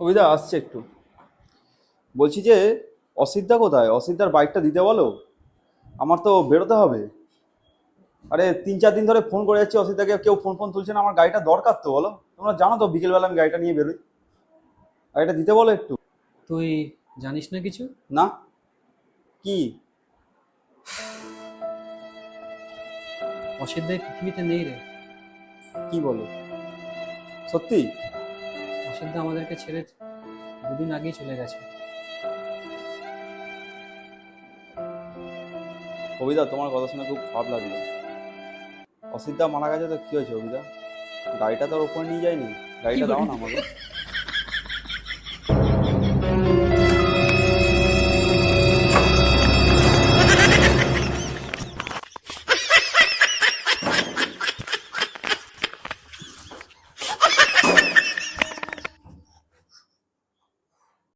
কবিতা আসছে একটু। বলছি যে অসিদ্ধা কোথায়? অসিদ্ধার বাইকটা দিতে বলো। আমার তো বেরোতে হবে। আরে তিন চার দিন ধরে ফোন করে যাচ্ছি অসিদ্ধাকে কেউ ফোন ফোন তুলছে না আমার গাড়িটা দরকার তো বলো। তোমরা জানো তো বিকেলবেলা আমি গাড়িটা নিয়ে বেরোই। গাড়িটা দিতে বলো একটু। তুই জানিস না কিছু? না। কি? অসিদ্ধ পৃথিবীতে নেই রে। কি বলো? সত্যি? অসিদ্ধ আমাদেরকে ছেড়ে দুদিন আগেই চলে গেছে। কবিতা তোমার কথা শুনে খুব খারাপ লাগল। অসিদ্ধা মারা গেছে তো কি হয়েছে কবিতা গাড়িটা তো ওর উপরে নিয়ে যায়নি। গাড়িটা দাও না আমাকে।